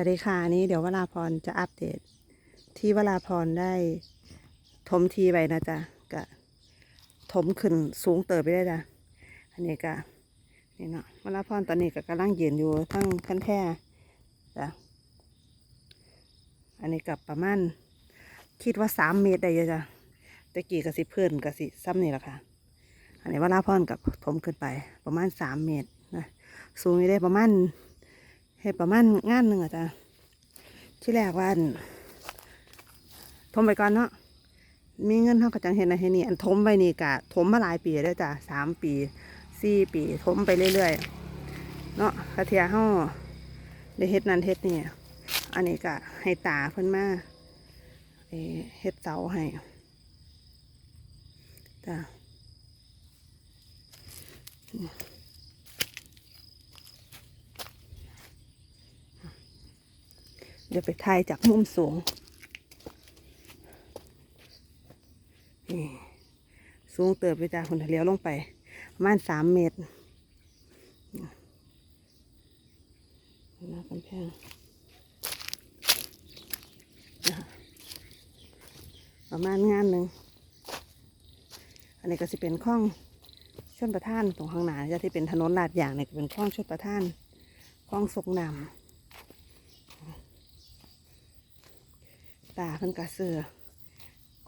วัสดีค่ะนี้เดี๋ยววราพรจะอัปเดต ที่วราพรได้ถมทีไปนะจ๊ะกะถมขึ้นสูงเติบไปได้จ้ะอันนี้กะนี่เนาะวราพรตอนนี้ก็กำลังยืนอยู่ทั้งขั้นแท่จ้ะอันนี้กับประมาณคิดว่าสามเมตรได้เยอะจ้ะตะกี้กะสิเพื่อนกะสิซ้ำนี่แหละค่ะ อันนี้วราพรกับถมขึ้นไปประมาณสามเมตรนะสูงได้ประมาณ เฮ็ดประมาณงานหนึ่งอะจ้ะที่แรกว่าอั่นทมไปก่อนเนาะมีเงินเท่ากับจังเห็นนะเห็นนี่อันทมไปนี่กะทมมาหลายปีแล้วจ้ะสามปีสี่ปีทมไปเรื่อยๆเนาะกระเทียเฮาได้เฮ็ดนั่นเฮ็ดนี่อันนี้กะให้ตาเพิ่นมาเฮ็ดเสาให้จ้ะ ดี๋ยวไปถ่ายจากมุมสูงนี่สูงเติบไปจากคนเลี้ยวลงไป ประมาณสามเมตรหน้ากำแพงประมาณงานหนึ่ง อันนี้ก็จะเป็นคลองชนประท่านตรงข้างหน้าจะที่เป็นถนนลาดยางเนี่ยเป็นคลองชนประท่านคลองสกน้ำ ตาเพิ่นกระเสือ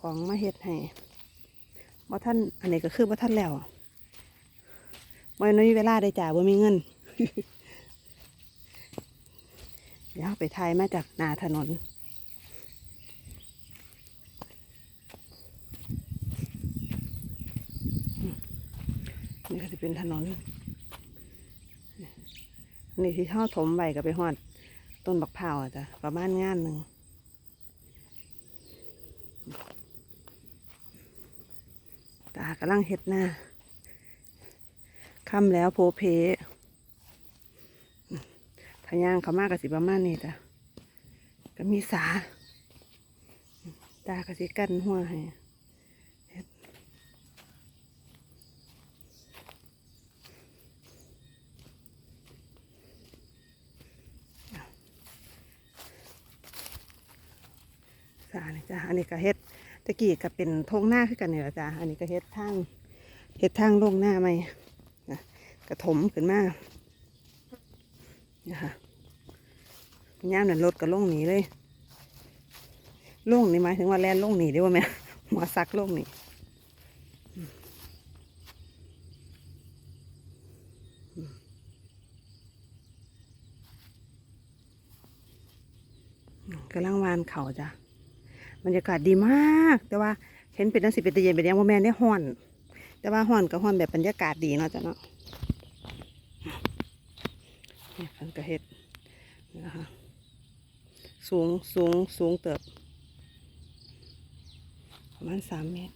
ของมาเฮ็ดให้บ่ท่านอันนี้ก็คือบ่ท่านแล้วบ่น้อยเวลาได้จ่ายบ่มีเงิน เดี๋ยวไปถ่ายมาจากนาถนนนี่ก็จะเป็นถนน นี่ที่ท่อถมใบก็ไปหอด ต้นบักพร้าอะจ้ะประมาณงานหนึ่ง ตากำลังเห็ดหน้าค่ำแล้วโพเพทายางเขามากกับสิประมาณนี้จ้ะก็มีสาตากระสิกั้นหัวให้เฮ็ดสา นี่จ้ะอันนี้ก็เฮ็ดตะกี้ก็เป็นทงหน้าขึ้นกันเนี่ยจ้ะอันนี้ก็เฮ็ดทางเฮ็ดทางลงหน้าไหมนะกระถมขึ้นมานะคะย่ามนั่นรถก็ลงหนีเลยลงนี่หมายถึงว่าแลนลงหนีได้ว่าแม่หัวซักลงหนีอืมอืมกำลังวานเขาจ้ะ บรรยากาศดีมาก แต่ว่าเห็นเป็นนังสิเป็นตะเย็นเป็นยังว่าแม่ได้ห่อน แต่ว่าห่อนกับห่อนแบบบรรยากาศดีเนาะจ้ะเนาะนี่เพิ่นกระเฮ็ดนะคะสูงสูงสูงเติบประมาณสามเมตร